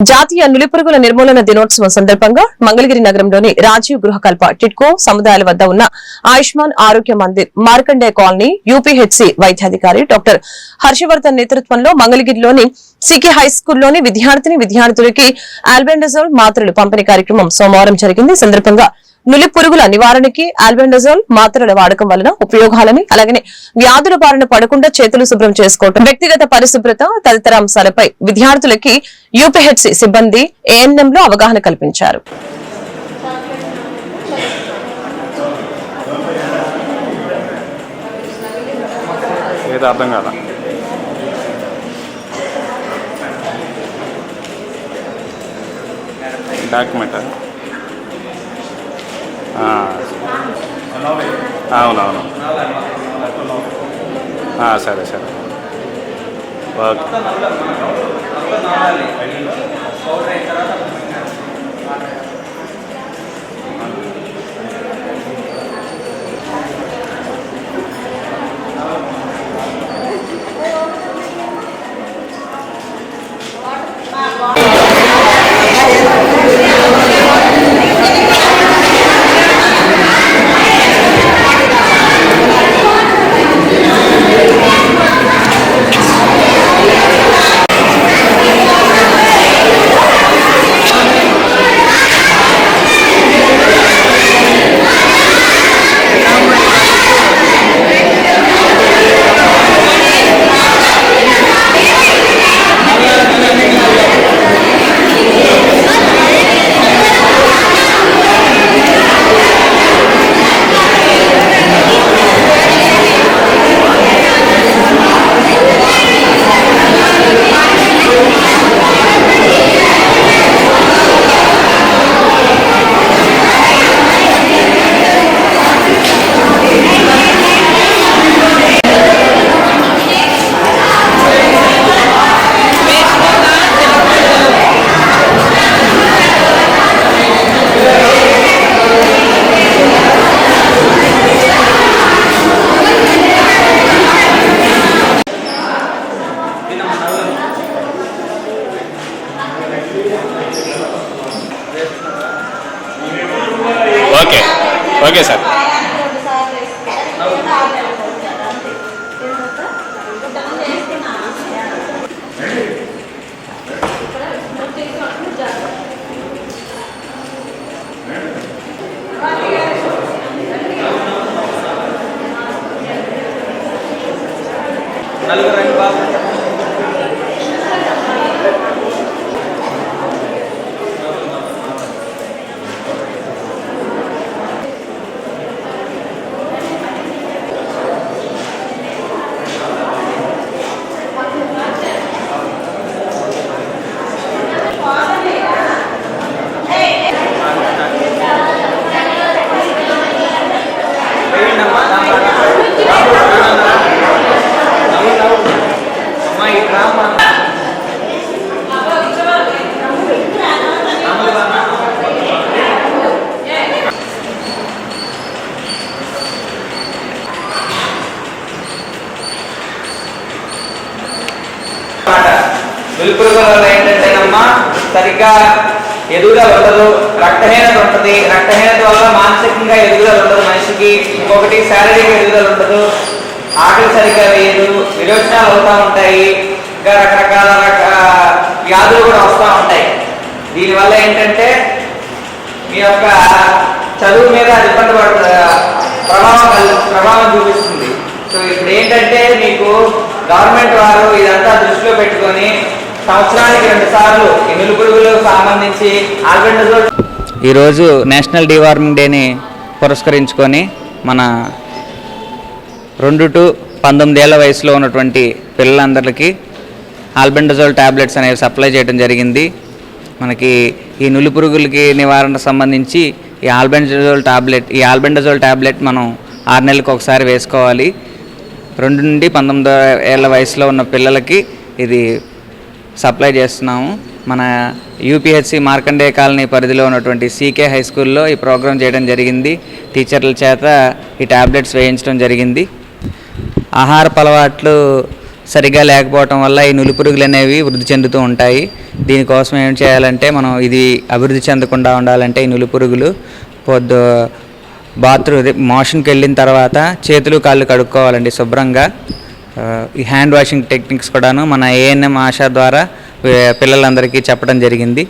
జాతీయ నులిపురుగుల నిర్మూలన దినోత్సవం సందర్భంగా మంగళగిరి నగరంలోని రాజీవ్ గృహకల్ప టిట్కో సముదాయాల వద్ద ఉన్న ఆయుష్మాన్ ఆరోగ్య మందిర్ మార్కండే కాలనీ యూపీహెచ్సి వైద్యాధికారి డాక్టర్ హర్షవర్ధన్ నేతృత్వంలో మంగళగిరిలోని సికి హై స్కూల్లోని విద్యార్థిని విద్యార్థులకి ఆల్బెండజోల్ మాత్రలు పంపిణీ కార్యక్రమం సోమవారం జరిగింది. ఈ సందర్భంగా నులి పురుగుల నివారణకి ఆల్బెండజోల్ మాత్రల వాడకం వలన ఉపయోగాలని అలాగనే వ్యాధుల బారిన పడకుండా చేతులు శుభ్రం చేసుకోవటం. వ్యక్తిగత పరిశుభ్రత తదితర అంశాలపై విద్యార్థులకి యూపీహెచ్సి సిబ్బంది ఏఎన్ఎం లో అవగాహన కల్పించారు. ఏదో అర్థం కాదా డాక్యుమెంట్? అవునవును. సరే సరే. ఓకే. Okay sir. నలుగురు రండి బాబు. వెలుపురుగల వల్ల ఏంటంటేనమ్మా సరిగ్గా ఎదుగుదల ఉండదు. రక్తహీనత ఉంటుంది. రక్తహీనత వల్ల మానసికంగా ఎదుగుదల ఉండదు మనిషికి. ఇంకొకటి శారీరక ఎదుగుదల ఉండదు. ఆకలి సరిగ్గా వేయదు విరోచనాలు అవుతూ ఉంటాయి. ఇంకా రకరకాల రక వ్యాధులు కూడా వస్తూ ఉంటాయి. దీనివల్ల ఏంటంటే మీ యొక్క చదువు మీద అది ఇబ్బంది పడుతుంది ప్రభావం ప్రభావం చూపిస్తుంది. సో ఇప్పుడు ఏంటంటే మీకు గవర్నమెంట్ వారు ఇదంతా దృష్టిలో పెట్టుకొని సంవత్సరానికి రెండు సార్లు ఎమిలి పురుగులకు సంబంధించి ఆల్బెండజోల్ ఈరోజు నేషనల్ డివార్మింగ్ డేని పురస్కరించుకొని మన రెండు టు పంతొమ్మిదేళ్ళ వయసులో ఉన్నటువంటి పిల్లలందరికీ ఆల్బెండజోల్ ట్యాబ్లెట్స్ అనేవి సప్లై చేయడం జరిగింది. మనకి ఈ నులి పురుగులకి నివారణ సంబంధించి ఈ ఆల్బెండజోల్ టాబ్లెట్ ఈ ఆల్బెండజోల్ టాబ్లెట్ మనం ఆరు నెలలకు ఒకసారి వేసుకోవాలి. రెండు నుండి పంతొమ్మిది ఏళ్ళ వయసులో ఉన్న పిల్లలకి ఇది సప్లై చేస్తున్నాము. మన యూపీహెచ్సి మార్కండే కాలనీ పరిధిలో ఉన్నటువంటి సీకే హై స్కూల్లో ఈ ప్రోగ్రాం చేయడం జరిగింది. టీచర్ల చేత ఈ టాబ్లెట్స్ వేయించడం జరిగింది. ఆహారపు అలవాట్లు సరిగా లేకపోవటం వల్ల ఈ నులిపురుగులు అనేవి వృద్ధి చెందుతూ ఉంటాయి. దీనికోసం ఏం చేయాలంటే మనం ఇది అభివృద్ధి చెందకుండా ఉండాలంటే ఈ నులిపురుగులు పొద్దు బాత్రూమ్ మోషన్కి వెళ్ళిన తర్వాత చేతులు కాళ్ళు కడుక్కోవాలండి శుభ్రంగా. ఈ హ్యాండ్ వాషింగ్ టెక్నిక్స్ కూడాను మన ఏఎన్ఎం ఆశ ద్వారా పిల్లలందరికీ చెప్పడం జరిగింది.